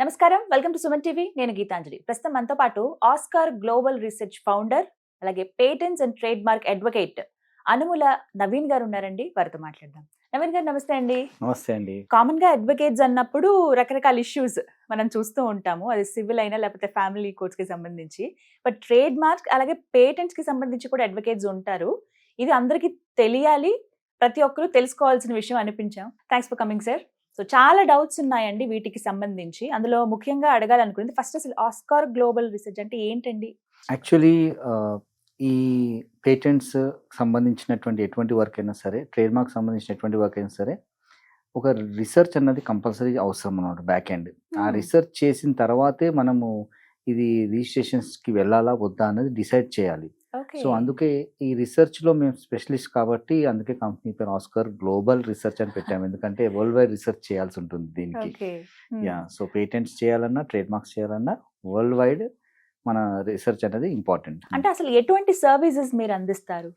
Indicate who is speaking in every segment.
Speaker 1: నమస్కారం. Welcome to Suman TV. నేను గీతాంజలి. ప్రస్తుతం మనతో పాటు ఆస్కార్ గ్లోబల్ రీసెర్చ్ ఫౌండర్ అలాగే patents and trade mark advocate Anumula Naveen garu ఉన్నారండి. వారితో మాట్లాడదాం. నవీన్ గారు నమస్తే అండి.
Speaker 2: నమస్తే అండి.
Speaker 1: కామన్గా అడ్వకేట్స్ అన్నప్పుడు రకరకాల ఇష్యూస్ మనం చూస్తూ ఉంటాము. అది సివిల్ అయినా లేకపోతే ఫ్యామిలీ కోర్ట్స్కి సంబంధించి. బట్ ట్రేడ్ మార్క్ అలాగే పేటెంట్స్కి సంబంధించి కూడా అడ్వకేట్స్ ఉంటారు. ఇది అందరికీ తెలియాలి. ప్రతి ఒక్కరూ తెలుసుకోవాల్సిన విషయం అనిపించాం. Thanks for coming sir. So చాలా డౌట్స్ ఉన్నాయండి వీటికి సంబంధించి. అందులో ముఖ్యంగా అడగాలనుకున్నది ఫస్ట్ అసలు ఆస్కార్ గ్లోబల్ రీసెర్చ్ అంటే ఏంటండి?
Speaker 2: యాక్చువల్లీ ఈ పేటెంట్స్ సంబంధించినటువంటి ఎటువంటి వర్క్ అయినా సరే ట్రేడ్ మార్క్ సంబంధించిన ఎటువంటి వర్క్ అయినా సరే ఒక రీసెర్చ్ అన్నది కంపల్సరీ అవసరం అన్నమాట బ్యాక్ ఎండ్. ఆ. రీసెర్చ్ చేసిన తర్వాతే మనము ఇది రిజిస్ట్రేషన్స్కి వెళ్ళాలా వద్దా అనేది డిసైడ్ చేయాలి. సో అందుకే ఈ రీసెర్చ్లో మేము స్పెషలిస్ట్ కాబట్టి అందుకే కంపెనీ పేరు ఆస్కర్ గ్లోబల్ రీసెర్చ్ అని పెట్టాము. ఎందుకంటే వరల్డ్ వైడ్ రీసెర్చ్ చేయాల్సి ఉంటుంది దీనికి. యా సో పేటెంట్స్ చేయాలన్నా ట్రేడ్ మార్క్స్ చేయాలన్నా వరల్డ్ వైడ్ మన రీసెర్చ్ అనేది ఇంపార్టెంట్.
Speaker 1: అంటే అసలు ఎటువంటి సర్వీసెస్ మీరు అందిస్తారు?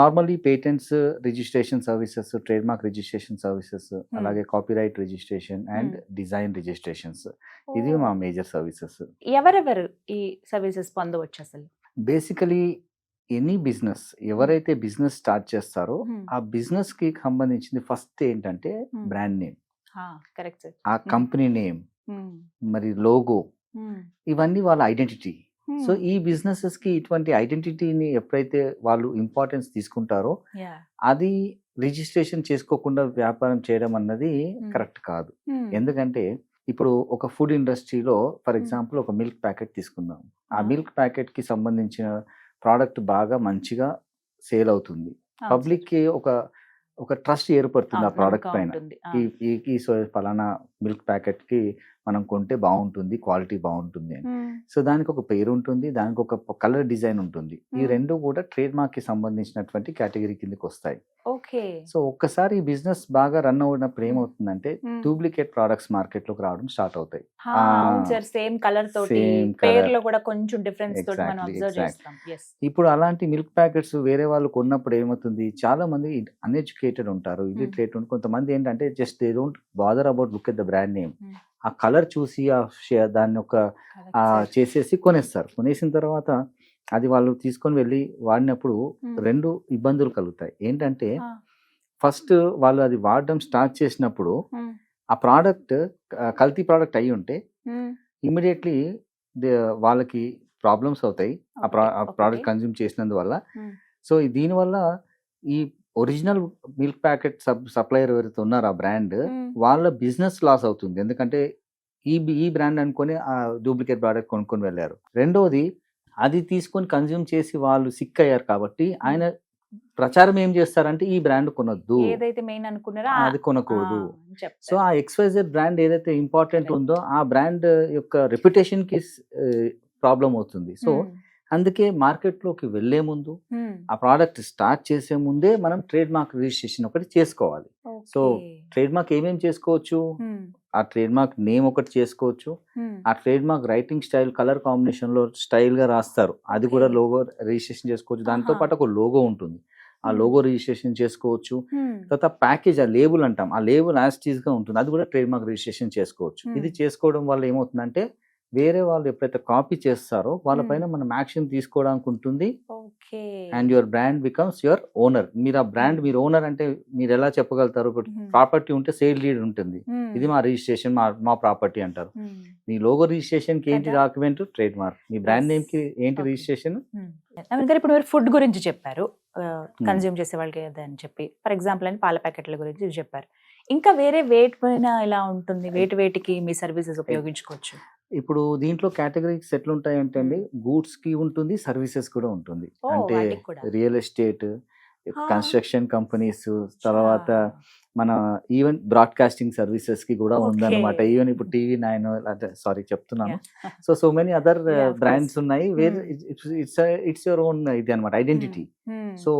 Speaker 2: Normally patents registration services trade mark registration services అలాగే copyright registration and design registrations. ఇది మా మేజర్ సర్వీసెస్.
Speaker 1: ఎవరెవరు ఈ సర్వీసెస్ పొందవచ్చు అసలు?
Speaker 2: బేసికలీ ఎనీ బిజినెస్ ఎవరైతే బిజినెస్ స్టార్ట్ చేస్తారో. ఆ బిజినెస్కి సంబంధించింది ఫస్ట్ ఏంటంటే. Brand name.
Speaker 1: కరెక్ట్
Speaker 2: ఆ కంపెనీ నేమ్. మరి లోగో. ఇవన్నీ వాళ్ళ ఐడెంటిటీ. సో ఈ బిజినెసెస్కి ఇటువంటి ఐడెంటిటీని ఎప్పుడైతే వాళ్ళు ఇంపార్టెన్స్ తీసుకుంటారో అది రిజిస్ట్రేషన్ చేసుకోకుండా వ్యాపారం చేయడం అన్నది. కరెక్ట్ కాదు. ఎందుకంటే ఇప్పుడు ఒక ఫుడ్ ఇండస్ట్రీలో ఫర్. ఎగ్జాంపుల్ ఒక మిల్క్ ప్యాకెట్ తీసుకుందాం. ఆ మిల్క్ ప్యాకెట్కి సంబంధించిన ప్రోడక్ట్ బాగా మంచిగా సేల్ అవుతుంది. పబ్లిక్కి ఒక ఒక ట్రస్ట్ ఏర్పడుతుంది ఆ ప్రోడక్ట్ పైన. ఈ ఫలానా మిల్క్ ప్యాకెట్కి మనం కొంటే బాగుంటుంది క్వాలిటీ బాగుంటుంది అని. సో దానికి ఒక పేరు ఉంటుంది దానికి ఒక కలర్ డిజైన్ ఉంటుంది. ఈ. రెండు కూడా ట్రేడ్ మార్క్కి సంబంధించినటువంటి కేటగిరీ కిందకి వస్తాయి.
Speaker 1: ఓకే.
Speaker 2: సో ఒక్కసారి ఈ బిజినెస్ బాగా రన్ అవునప్పుడు ఏమవుతుందంటే డూప్లికేట్ ప్రోడక్ట్స్ మార్కెట్లోకి రావడం స్టార్ట్ అవుతాయి.
Speaker 1: Same colour. పేర్లో కూడా కొంచెం డిఫరెన్స్
Speaker 2: ఇప్పుడు అలాంటి మిల్క్ ప్యాకెట్స్ వేరే వాళ్ళు కొన్నప్పుడు ఏమవుతుంది? చాలా మంది అన్ఎడ్యుకేటెడ్ ఉంటారు. ఇలిటరేట్ ఉంటారు కొంతమంది ఏంటంటే just they don't bother about look at the brand name
Speaker 1: Hmm.
Speaker 2: ఆ కలర్ చూసి ఆ షే- దాన్ని ఒక చేసేసి కొనేస్తారు. కొనేసిన తర్వాత అది వాళ్ళు తీసుకొని వెళ్ళి వాడినప్పుడు రెండు ఇబ్బందులు కలుగుతాయి. ఏంటంటే ఫస్ట్ వాళ్ళు అది వాడడం స్టార్ట్ చేసినప్పుడు ఆ ప్రోడక్ట్ కల్తీ ప్రోడక్ట్ అయి ఉంటే ఇమీడియట్లీ వాళ్ళకి ప్రాబ్లమ్స్ అవుతాయి. ఆ ప్రా- ఆ ప్రోడక్ట్ కన్జ్యూమ్ చేసినందువల్ల.
Speaker 1: Hmm.
Speaker 2: సో దీనివల్ల ఈ original milk packet sub supplier ఎవరైతే ఉన్నారో ఆ బ్రాండ్ వాళ్ళ బిజినెస్ లాస్ అవుతుంది. ఎందుకంటే ఈ ఈ బ్రాండ్ అనుకొని ఆ డూప్లికేట్ ప్రోడక్ట్ కొనుక్కొని వెళ్ళారు. రెండోది అది తీసుకొని కన్జ్యూమ్ చేసి వాళ్ళు సిక్ అయ్యారు కాబట్టి ఆయన ప్రచారం ఏం చేస్తారంటే ఈ బ్రాండ్ కొనొద్దు.
Speaker 1: ఏదైతే మెయిన్ అనుకున్నారో
Speaker 2: అది కొనకూడదు. సో ఆ ఎక్స్వైజెడ్ బ్రాండ్ ఏదైతే ఇంపార్టెంట్. ఉందో ఆ బ్రాండ్ యొక్క రెప్యుటేషన్కి ప్రాబ్లం అవుతుంది. సో అందుకే మార్కెట్లోకి వెళ్ళే ముందు ఆ ప్రోడక్ట్ స్టార్ట్ చేసే ముందే మనం ట్రేడ్ మార్క్ రిజిస్ట్రేషన్ ఒకటి చేసుకోవాలి. so, ట్రేడ్ మార్క్ ఏమేమి చేసుకోవచ్చు? ఆ ట్రేడ్ మార్క్ నేమ్ ఒకటి చేసుకోవచ్చు. ఆ trade mark writing style colour కాంబినేషన్లో స్టైల్గా రాస్తారు. అది కూడా. లోగో రిజిస్ట్రేషన్ చేసుకోవచ్చు. దాంతో. పాటు ఒక లోగో ఉంటుంది. ఆ. లోగో రిజిస్ట్రేషన్ చేసుకోవచ్చు. తర్వాత ప్యాకేజ్ ఆ లేబుల్ అంటాం. ఆ లేబుల్ యాస్టీస్గా ఉంటుంది. అది కూడా ట్రేడ్ మార్క్ రిజిస్ట్రేషన్ చేసుకోవచ్చు. ఇది చేసుకోవడం వల్ల ఏమవుతుందంటే వేరే వాళ్ళు ఎప్పుడైతే కాపీ చేస్తారో వాళ్ళ
Speaker 1: Hmm.
Speaker 2: పైన మనం యాక్షన్ తీసుకోవడానికి ఉంటుంది. And your brand becomes your owner. మీరు ఆ బ్రాండ్ మీరు ఓనర్ అంటే మీరు ఎలా చెప్పగలుగుతారు. ప్రాపర్టీ ఉంటే సేల్ లీడ్ ఉంటుంది. ఇది మా రిజిస్ట్రేషన్ మా మా ప్రాపర్టీ అంటారు. మీ లోగో రిజిస్ట్రేషన్కి ఏంటి. డాక్యుమెంట్? Trade mark. మీ బ్రాండ్. నేమ్కి ఏంటి. రిజిస్ట్రేషన్?
Speaker 1: గారు ఇప్పుడు మీరు ఫుడ్ గురించి చెప్పారు. కన్జ్యూమ్ చేసే వాళ్ళకి అని చెప్పి. ఫర్ ఎగ్జాంపుల్ అని పాల ప్యాకెట్ల గురించి చెప్పారు. ఇంకా వేరే వేట్ పైన ఇలా ఉంటుంది? వేటి వేటికి మీ సర్వీసెస్ ఉపయోగించుకోవచ్చు.
Speaker 2: ఇప్పుడు దీంట్లో కేటగిరీస్ ఎట్లా ఉంటాయి అంటే అండి గూడ్స్కి ఉంటుంది సర్వీసెస్ కూడా ఉంటుంది
Speaker 1: ఓ,
Speaker 2: అంటే
Speaker 1: వాటికి కూడా.
Speaker 2: రియల్ ఎస్టేట్
Speaker 1: ఆ.
Speaker 2: కన్స్ట్రక్షన్ కంపెనీస్ తర్వాత మన ఈవెన్ బ్రాడ్కాస్టింగ్ సర్వీసెస్కి కూడా
Speaker 1: Okay.
Speaker 2: ఉందన్నమాట ఈవెన్ ఇప్పుడు టీవీ నైన్ సారీ చెప్తున్నాను so so many other
Speaker 1: Yeah, of
Speaker 2: brands. ఉన్నాయి where
Speaker 1: Hmm.
Speaker 2: It's it's your own ఇది అనమాట identity so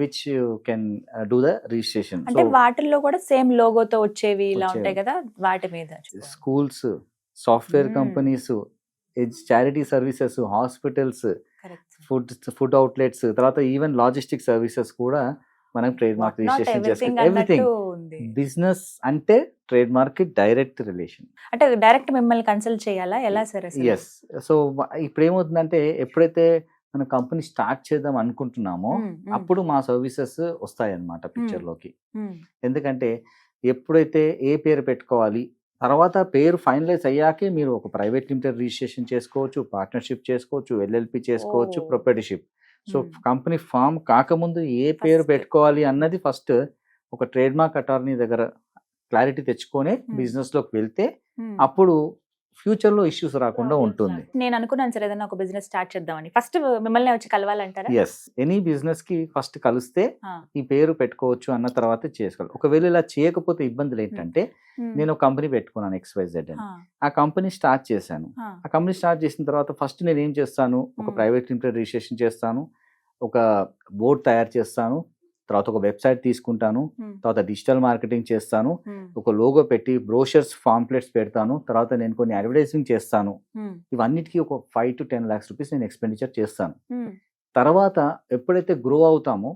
Speaker 2: which can do the registration
Speaker 1: అంటే వాటిల్లో కూడా సేమ్ లోగోతో వచ్చేవి ఇలా
Speaker 2: వచ్చేవి.
Speaker 1: ఉంటాయి కదా వాటి మీద
Speaker 2: schools software. Companies charity services hospitals food food outlets తర్వాత ఈవెన్ లాజిస్టిక్ సర్వీసెస్ కూడా మనం ట్రేడ్ మార్క్ రిజిస్ట్రేషన్ చేసుకోవచ్చు ఎవ్రీథింగ్ బిజినెస్ అంటే ట్రేడ్ మార్క్ డైరెక్ట్ రిలేషన్.
Speaker 1: అంటే డైరెక్ట్ మిమ్మల్ని కన్సల్ట్ చేయాలా? ఎలా సార్
Speaker 2: ఎస్ సో ఇప్పుడు ఏమవుతుందంటే ఎప్పుడైతే మన కంపెనీ స్టార్ట్ చేద్దాం అనుకుంటున్నామో అప్పుడు మా సర్వీసెస్ వస్తాయి అన్నమాట. పిక్చర్లోకి
Speaker 1: మ్మ్.
Speaker 2: ఎందుకంటే ఎప్పుడైతే ఏ పేరు పెట్టుకోవాలి తర్వాత పేరు ఫైనలైజ్ అయ్యాకే మీరు ఒక ప్రైవేట్ లిమిటెడ్ రిజిస్ట్రేషన్ చేసుకోవచ్చు పార్ట్నర్షిప్ చేసుకోవచ్చు ఎల్ఎల్పి చేసుకోవచ్చు. Proprietorship so. కంపెనీ ఫామ్ కాకముందు ఏ పేరు. పెట్టుకోవాలి అన్నది ఫస్ట్ ఒక ట్రేడ్ మార్క్ అటార్నీ దగ్గర క్లారిటీ తెచ్చుకొని. బిజినెస్లోకి వెళ్తే. అప్పుడు ఫ్యూచర్లో ఇష్యూస్ రాకుండా ఉంటుంది.
Speaker 1: నేను అనుకున్నాను సార్ ఏదైనా ఒక బిజినెస్ స్టార్ట్ చేద్దామని. ఫస్ట్ మిమ్మల్ని వచ్చి కలవాలంటారా?
Speaker 2: ఎస్ ఎనీ బిజినెస్కి ఫస్ట్ కలిస్తే. ఈ పేరు పెట్టుకోవచ్చు అన్న తర్వాత చేసుకోవాలి. ఒకవేళ ఇలా చేయకపోతే ఇబ్బందులు ఏంటంటే. నేను ఒక కంపెనీ పెట్టుకున్నాను ఎక్స్వైజెడ్ అని.
Speaker 1: ఆ,
Speaker 2: కంపెనీ స్టార్ట్ చేశాను.
Speaker 1: ఆ,
Speaker 2: కంపెనీ స్టార్ట్ చేసిన తర్వాత ఫస్ట్ నేను ఏం చేస్తాను? ఒక. ప్రైవేట్ లిమిటెడ్ రిజిస్ట్రేషన్ చేస్తాను. ఒక బోర్డ్ తయారు చేస్తాను. తర్వాత ఒక వెబ్సైట్ తీసుకుంటాను తర్వాత డిజిటల్ మార్కెటింగ్ చేస్తాను ఒక లోగో పెట్టి బ్రోషర్స్ పాంప్లెట్స్ పెడతాను తర్వాత నేను కొన్ని అడ్వర్టైజింగ్ చేస్తాను. ఇవన్నిటికీ ఒక five to ten lakhs rupees నేను ఎక్స్పెండిచర్ చేస్తాను. తర్వాత ఎప్పుడైతే గ్రో అవుతామో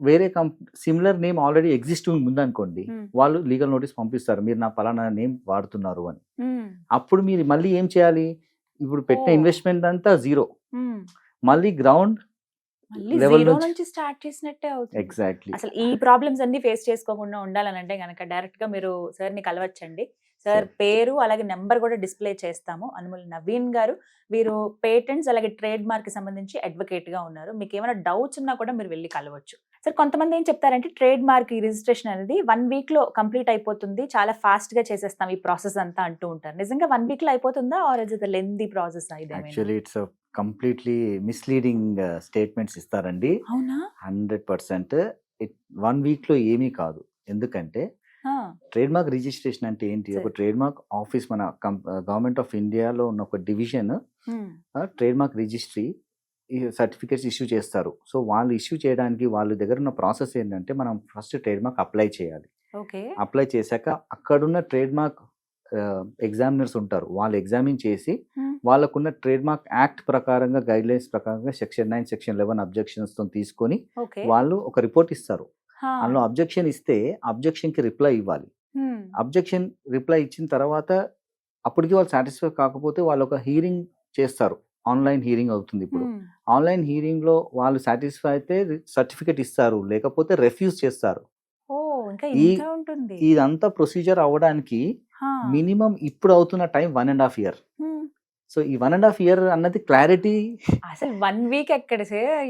Speaker 2: వేరే comp similar name already existing ఉందనుకోండి వాళ్ళు లీగల్ నోటీస్ పంపిస్తారు మీరు నా పలానా నేమ్ వాడుతున్నారు అని. అప్పుడు మీరు మళ్ళీ ఏం చేయాలి? ఇప్పుడు పెట్టిన. ఇన్వెస్ట్మెంట్ అంతా జీరో. మళ్ళీ గ్రౌండ్ నుంచి-
Speaker 1: నుంచి స్టార్ట్ చేసినట్టే అవుతుంది.
Speaker 2: ఎగ్జాక్ట్లీ.
Speaker 1: అసలు ఈ ప్రాబ్లమ్స్ అన్ని ఫేస్ చేసుకోకుండా ఉండాలనంటే గనక డైరెక్ట్గా మీరు సార్ని కలవచ్చండి. సార్. పేరు అలాగే నెంబర్ కూడా డిస్ప్లే చేస్తాము. అనుముల్ నవీన్ గారు వీరు పేటెంట్స్ అలాగే ట్రేడ్ మార్క్ సంబంధించి అడ్వకేట్గా ఉన్నారు. మీకు ఏమైనా డౌట్స్ ఉన్నా కూడా మీరు వెళ్ళి కలవచ్చు. సార్ కొంతమంది ఏం చెప్తారంటే ట్రేడ్ మార్క్ రిజిస్ట్రేషన్ అనేది వన్ వీక్లో కంప్లీట్ అయిపోతుంది. చాలా ఫాస్ట్గా చేసేస్తాం ఈ ప్రాసెస్ అంతా అంటూ ఉంటారు. నిజంగా వన్ వీక్లో అయిపోతుందా? Or is it lengthy process?
Speaker 2: Actually it's completely misleading statements ఇస్తారండి.
Speaker 1: అవునా?
Speaker 2: Hundred percent. వన్ వీక్లో ఏమీ కాదు. ఎందుకంటే ట్రేడ్ మార్క్ రిజిస్ట్రేషన్ అంటే ఏంటి? ఒక. ట్రేడ్ మార్క్ ఆఫీస్ మన గవర్నమెంట్ ఆఫ్ ఇండియాలో ఉన్న ఒక డివిజన్ ట్రేడ్ మార్క్ రిజిస్ట్రీ ఈ సర్టిఫికేట్స్ ఇష్యూ చేస్తారు. సో వాళ్ళు ఇష్యూ చేయడానికి వాళ్ళ దగ్గర ఉన్న ప్రాసెస్ ఏంటంటే మనం ఫస్ట్ ట్రేడ్ మార్క్ అప్లై చేయాలి.
Speaker 1: ఓకే.
Speaker 2: అప్లై చేశాక అక్కడున్న ట్రేడ్ మార్క్ ఎగ్జామినర్స్ ఉంటారు. వాళ్ళు ఎగ్జామిన్ చేసి
Speaker 1: Hmm.
Speaker 2: వాళ్ళకున్న ట్రేడ్ మార్క్ యాక్ట్ ప్రకారంగా గైడ్ లైన్స్ ప్రకారంగా సెక్షన్ నైన్ సెక్షన్ లెవెన్ అబ్జెక్షన్స్తో తీసుకొని వాళ్ళు ఒక రిపోర్ట్ ఇస్తారు. అందులో అబ్జెక్షన్ ఇస్తే అబ్జెక్షన్కి రిప్లై ఇవ్వాలి. అబ్జెక్షన్ రిప్లై ఇచ్చిన తర్వాత అప్పటికి వాళ్ళు సాటిస్ఫై కాకపోతే వాళ్ళు ఒక హీరింగ్ చేస్తారు. ఆన్లైన్ హీరింగ్ అవుతుంది ఇప్పుడు. ఆన్లైన్ హీరింగ్లో వాళ్ళు సాటిస్ఫై అయితే సర్టిఫికేట్ ఇస్తారు. లేకపోతే రెఫ్యూజ్ చేస్తారు. ఇదంతా ప్రొసీజర్ అవ్వడానికి మినిమం ఇప్పుడు అవుతున్న time one and half year. So ఈ వన్ అండ్ హాఫ్ ఇయర్ అన్నది క్లారిటీ
Speaker 1: అసలు వన్ వీక్ ఎక్కడ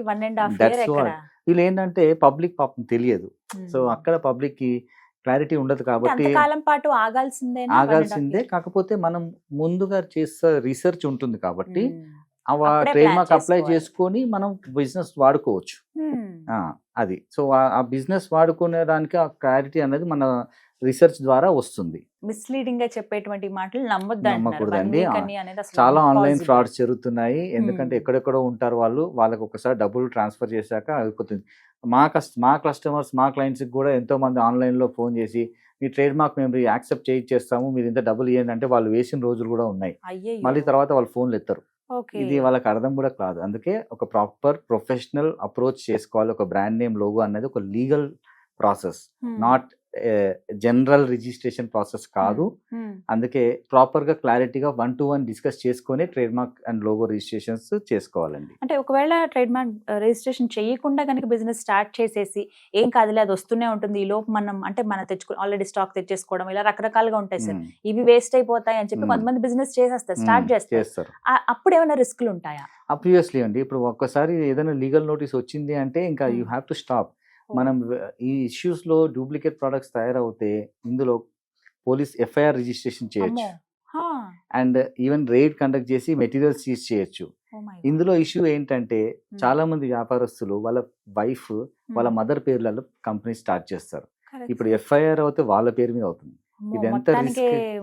Speaker 1: వన్ అండ్ హాఫ్ ఇయర్
Speaker 2: వీళ్ళు ఏంటంటే పబ్లిక్ పాపం తెలియదు. సో. అక్కడ పబ్లిక్కి క్లారిటీ ఉండదు కాబట్టి
Speaker 1: అంతకాలం పాటు ఆగాల్సిందే.
Speaker 2: ఆగాల్సిందే కాకపోతే మనం ముందుగా చేసే రీసెర్చ్ ఉంటుంది కాబట్టి ఆ ట్రేడ్ మార్క్ అప్లై. చేసుకొని మనం బిజినెస్ వాడుకోవచ్చు. అది. సో ఆ బిజినెస్ వాడుకునే దానికి ఆ క్లారిటీ అనేది మన రీసెర్చ్ ద్వారా వస్తుంది.
Speaker 1: మిస్లీడింగ్గా చెప్పేటువంటి మాటలు
Speaker 2: నమ్మకూడదండి. చాలా ఆన్లైన్ ఫ్రాడ్స్ జరుగుతున్నాయి. ఎందుకంటే. ఎక్కడెక్కడో ఉంటారు వాళ్ళు. వాళ్ళకి ఒకసారి డబ్బులు ట్రాన్స్ఫర్ చేశాక అయిపోతుంది. మా కస్ట్ మా కస్టమర్స్ మా క్లయింట్స్ కూడా ఎంతో మంది ఆన్లైన్లో ఫోన్ చేసి మీ ట్రేడ్ మార్క్ మేము యాక్సెప్ట్ చేయించేస్తాము మీరు ఇంత డబ్బులు ఇవ్వండి అంటే వాళ్ళు వేసిన రోజులు కూడా ఉన్నాయి. మళ్ళీ తర్వాత వాళ్ళు ఫోన్లు ఎత్తారు. ఇది వాళ్ళకి అర్థం కూడా కాదు. అందుకే ఒక ప్రాపర్ ప్రొఫెషనల్ అప్రోచ్ చేసుకోవాలి. ఒక బ్రాండ్ నేమ్ లోగో అనేది ఒక legal process. Not general registration process కాదు. అందుకే ప్రాపర్గా క్లారిటీగా వన్ టు వన్ డిస్కస్ చేసుకొని trade mark and logo registrations చేసుకోవాలండి.
Speaker 1: అంటే ఒకవేళ ట్రేడ్ మార్క్ రిజిస్ట్రేషన్ చేయకుండా కనుక బిజినెస్ స్టార్ట్ చేసేసి ఏం కాదులే అది వస్తూనే ఉంటుంది. ఈ లోపు మనం అంటే మనం తెచ్చుకో ఆల్రెడీ స్టాక్ తెచ్చేసుకోవడం ఇలా రకరకాలుగా ఉంటాయి సార్. ఇవి వేస్ట్ అయిపోతాయి అని చెప్పి. కొంతమంది బిజినెస్ చేసేస్తారు స్టార్ట్. చేస్తారు. అప్పుడు ఏమైనా రిస్క్లు ఉంటాయా?
Speaker 2: అబ్వియస్లీ అండి. ఇప్పుడు ఒక్కసారి ఏదైనా లీగల్ నోటీస్ వచ్చింది అంటే ఇంకా యూ. Have to stop. మనం ఈ ఇష్యూస్లో డూప్లికేట్ ప్రొడక్ట్స్ తయారవుతే ఇందులో పోలీస్ ఎఫ్ఐఆర్ రిజిస్ట్రేషన్ చేయొచ్చు. అండ్ ఈవెన్ రైడ్ కండక్ట్ చేసి మెటీరియల్స్ సీజ్ చేయొచ్చు. ఇందులో ఇష్యూ ఏంటంటే. చాలా మంది వ్యాపారస్తులు వాళ్ళ వైఫ్ వాళ్ళ. మదర్ పేర్లలో కంపెనీ స్టార్ట్ చేస్తారు. ఇప్పుడు ఎఫ్ఐఆర్ అవుతే వాళ్ళ పేరు మీద అవుతుంది ఇది ఎంత?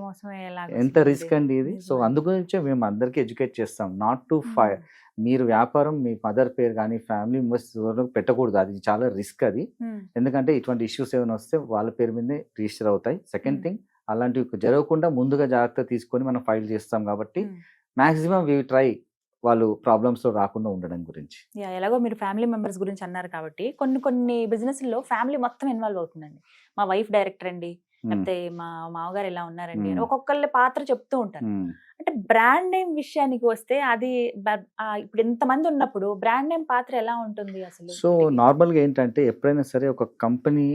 Speaker 1: మోసమయ్యేలాగా
Speaker 2: ఎంత. రిస్క్ అండి ఇది సో. అందుగురించే మేము అందరికీ ఎడ్యుకేట్ చేస్తాం నాట్ టు. ఫై మీరు వ్యాపారం మీ మదర్ పేరు కానీ ఫ్యామిలీ మెంబర్స్ పెట్టకూడదు అది చాలా రిస్క్ అది. ఎందుకంటే ఇటువంటి ఇష్యూస్ ఏమైనా వస్తే వాళ్ళ పేరు మీదే రిజిస్టర్ అవుతాయి సెకండ్. థింగ్ అలాంటివి జరగకుండా ముందుగా జాగ్రత్త తీసుకొని మనం ఫైల్ చేస్తాం కాబట్టి. మాక్సిమం వి ట్రై వాళ్ళు ప్రాబ్లమ్స్లో రాకుండా ఉండడం గురించి
Speaker 1: ఎలాగో మీరు ఫ్యామిలీ మెంబర్స్ గురించి అన్నారు కాబట్టి కొన్ని కొన్ని బిజినెస్లో ఫ్యామిలీ మొత్తం ఇన్వాల్వ్ అవుతుందండి మా వైఫ్ డైరెక్టర్ అండి లేకపోతే మా మామగారు ఇలా ఉన్నారండి అని. ఒక్కొక్కళ్ళ పాత్ర చెప్తూ ఉంటారు. అంటే బ్రాండ్ నేమ్ విషయానికి వస్తే అది ఇప్పుడు ఇంతమంది ఉన్నప్పుడు బ్రాండ్ నేమ్ పాత్ర ఎలా ఉంటుంది అసలు
Speaker 2: సో నార్మల్గా ఏంటంటే ఎప్పుడైనా సరే ఒక కంపెనీ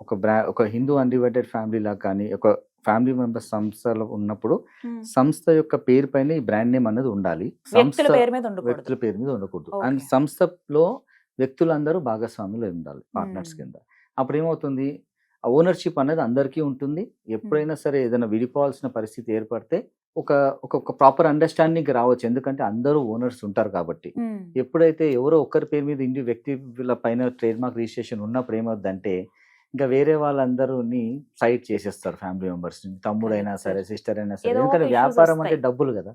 Speaker 2: ఒక బ్రా ఒక హిందూ అన్డివైడెడ్ ఫ్యామిలీ లాగా కానీ ఒక ఫ్యామిలీ మెంబర్ సంస్థలో ఉన్నప్పుడు. సంస్థ యొక్క పేరు పైన ఈ బ్రాండ్ నేమ్ అనేది ఉండాలి
Speaker 1: వ్యక్తుల
Speaker 2: సంస్థ
Speaker 1: పేరు మీద ఉండకూడదు
Speaker 2: వ్యక్తుల పేరు మీద ఉండకూడదు
Speaker 1: Okay.
Speaker 2: అండ్ సంస్థలో వ్యక్తులందరూ భాగస్వాములు ఉండాలి పార్ట్నర్స్. కింద అప్పుడు ఏమవుతుంది ఓనర్షిప్ అనేది అందరికీ ఉంటుంది ఎప్పుడైనా సరే ఏదైనా విడిపోవాల్సిన పరిస్థితి ఏర్పడితే ఒక ఒక ప్రాపర్ అండర్స్టాండింగ్ రావచ్చు ఎందుకంటే అందరూ ఓనర్స్ ఉంటారు కాబట్టి. ఎప్పుడైతే ఎవరో ఒక్కరి పేరు మీద ఇండి వ్యక్తుల పైన ట్రేడ్ మార్క్ రిజిస్ట్రేషన్ ఉన్నప్పుడు ఏమవుతుందంటే ఇంకా వేరే వాళ్ళందరూని సైడ్ చేసేస్తారు ఫ్యామిలీ మెంబర్స్ తమ్ముడైనా సరే. సిస్టర్ అయినా సరే ఎందుకంటే వ్యాపారం అంటే. డబ్బులు కదా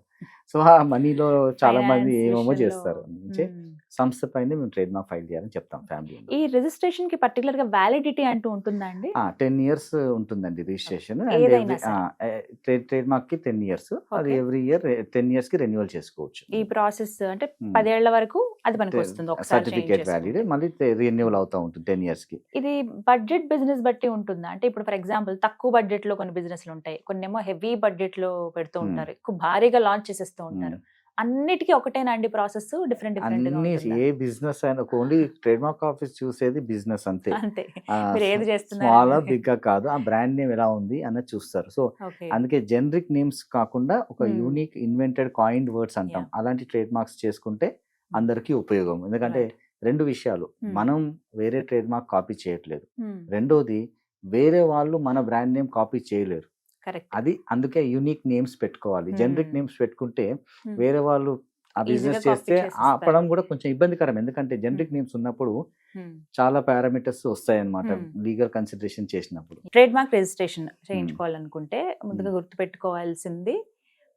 Speaker 2: సో ఆ మనీలో చాలా మంది ఏమేమో. చేస్తారు. సంస్థ పైన మేము ట్రేడ్ మార్క్ ఫైల్ చేయాలని చెప్తాం ఫ్యామిలీ
Speaker 1: ఈ రిజిస్ట్రేషన్కి పర్టికులర్గా వ్యాలిడిటీ అంటూ ఉంటుందా అండి?
Speaker 2: టెన్ ఇయర్స్ ఉంటుందండి రిజిస్ట్రేషన్. ట్రేడ్ ట్రేడ్ మార్క్కి టెన్ ఇయర్స్. అది. ఎవ్రీ ఇయర్ టెన్ ఇయర్స్కి రెన్యువల్ చేసుకోవచ్చు.
Speaker 1: ఈ ప్రాసెస్ అంటే. పదేళ్ళ వరకు అది మనకు వస్తుంది.
Speaker 2: సర్టిఫికేట్. వ్యాలిడ్ మళ్ళీ రెన్యువల్ అవుతా ఉంటుంది టెన్ ఇయర్స్కి
Speaker 1: ఇది బడ్జెట్ బిజినెస్ బట్టి ఉంటుందా? అంటే ఇప్పుడు ఫర్ ఎగ్జాంపుల్ తక్కువ బడ్జెట్లో కొన్ని బిజినెస్లు ఉంటాయి. కొన్ని ఏమో హెవీ బడ్జెట్లో పెడుతూ. ఉంటారు. ఎక్కువ భారీగా లాంచ్ చేసేస్తూ ఉంటారు. అన్నిటికీ ఒకటేనా అండి ప్రాసెస్ డిఫరెంట్?
Speaker 2: ఏ బిజినెస్ అయినా ఓన్లీ ట్రేడ్ మార్క్ ఆఫీస్ చూసేది బిజినెస్ అంతే
Speaker 1: అంతే మీరు ఏది చేస్తున్నారు.
Speaker 2: బిగ్ కాదు ఆ బ్రాండ్ నేమ్ ఎలా ఉంది అన్నది చూస్తారు సో అందుకే జనరిక్ నేమ్స్ కాకుండా ఒక
Speaker 1: Hmm.
Speaker 2: Unique invented coin words అంటాం. అలాంటి ట్రేడ్ మార్క్స్ చేసుకుంటే అందరికీ ఉపయోగం ఎందుకంటే. రెండు విషయాలు
Speaker 1: Hmm.
Speaker 2: మనం వేరే ట్రేడ్ మార్క్ కాపీ చేయట్లేదు
Speaker 1: Hmm.
Speaker 2: రెండోది వేరే వాళ్ళు మన బ్రాండ్ నేమ్ కాపీ చేయలేరు అది అందుకే యూనిక్ నేమ్స్ పెట్టుకోవాలి జనరిక్. నేమ్స్ పెట్టుకుంటే. వేరే వాళ్ళు ఆ బిజినెస్ చేస్తే. ఆపడం కూడా కొంచెం ఇబ్బందికరం ఎందుకంటే జనరిక్ నేమ్స్ ఉన్నప్పుడు. చాలా పారామీటర్స్ వస్తాయి అన్నమాట
Speaker 1: Hmm.
Speaker 2: లీగల్ కన్సిడరేషన్ చేసినప్పుడు
Speaker 1: ట్రేడ్ మార్క్ రిజిస్ట్రేషన్ చేయించుకోవాలనుకుంటే ముందుగా గుర్తుపెట్టుకోవాల్సింది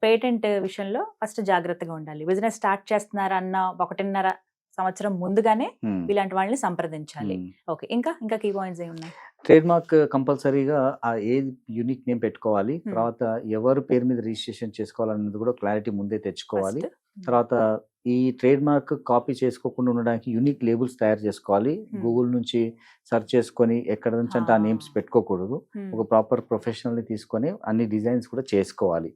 Speaker 1: పేటెంట్ విషయంలో ఫస్ట్ జాగ్రత్తగా ఉండాలి బిజినెస్ స్టార్ట్ చేస్తున్నారన్న ఒకటిన్నర సంవత్సరం ముందుగానే. ఇలాంటి వాళ్ళని సంప్రదించాలి. ఓకే ఇంకా ఇంకా కీ పాయింట్స్ ఏమి ఉన్నాయి
Speaker 2: ట్రేడ్ మార్క్ కంపల్సరీగా ఆ ఏ యూనిక్ నేమ్ పెట్టుకోవాలి. తర్వాత ఎవరు పేరు మీద రిజిస్ట్రేషన్ చేసుకోవాలన్నది కూడా క్లారిటీ ముందే తెచ్చుకోవాలి. తర్వాత ఈ ట్రేడ్ మార్క్ కాపీ చేసుకోకుండా ఉండడానికి యూనిక్ లేబుల్స్ తయారు చేసుకోవాలి. గూగుల్ నుంచి సెర్చ్ చేసుకొని ఎక్కడ నుంచి అంటే ఆ. నేమ్స్ పెట్టుకోకూడదు. ఒక ప్రాపర్ ప్రొఫెషనల్ని తీసుకొని అన్ని డిజైన్స్ కూడా చేసుకోవాలి.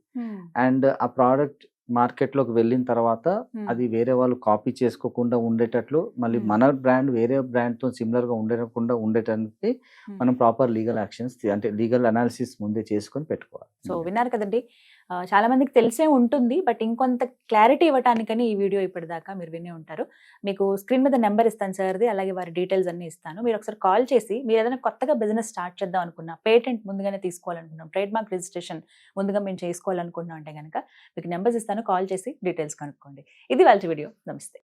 Speaker 2: అండ్ ఆ ప్రోడక్ట్ మార్కెట్లోకి వెళ్ళిన తర్వాత. అది వేరే వాళ్ళు కాపీ చేసుకోకుండా ఉండేటట్లు మళ్ళీ. మన బ్రాండ్ వేరే బ్రాండ్తో సిమిలర్గా ఉండకుండా ఉండేటానికి. మనం ప్రాపర్ లీగల్ యాక్షన్స్ అంటే లీగల్ అనాలిసిస్ ముందే చేసుకొని పెట్టుకోవాలి
Speaker 1: సో విన్నారు కదండి చాలా మందికి తెలిసే ఉంటుంది బట్ ఇంకొంత క్లారిటీ ఇవ్వటానికని ఈ వీడియో ఇప్పటిదాకా మీరు వినే ఉంటారు. మీకు స్క్రీన్ మీద నెంబర్ ఇస్తాను సార్ది అలాగే వారి డీటెయిల్స్ అన్ని ఇస్తాను. మీరు ఒకసారి కాల్ చేసి మీరు ఏదైనా కొత్తగా బిజినెస్ స్టార్ట్ చేద్దాం అనుకున్నా పేటెంట్ ముందుగానే తీసుకోవాలనుకున్నాం ట్రేడ్ మార్క్ రిజిస్ట్రేషన్ ముందుగా మేము చేసుకోవాలనుకున్నాం అంటే కనుక మీకు నెంబర్స్ ఇస్తాను కాల్ చేసి డీటెయిల్స్ కనుక్కోండి. ఇది వాళ్ళ వీడియో. నమస్తే.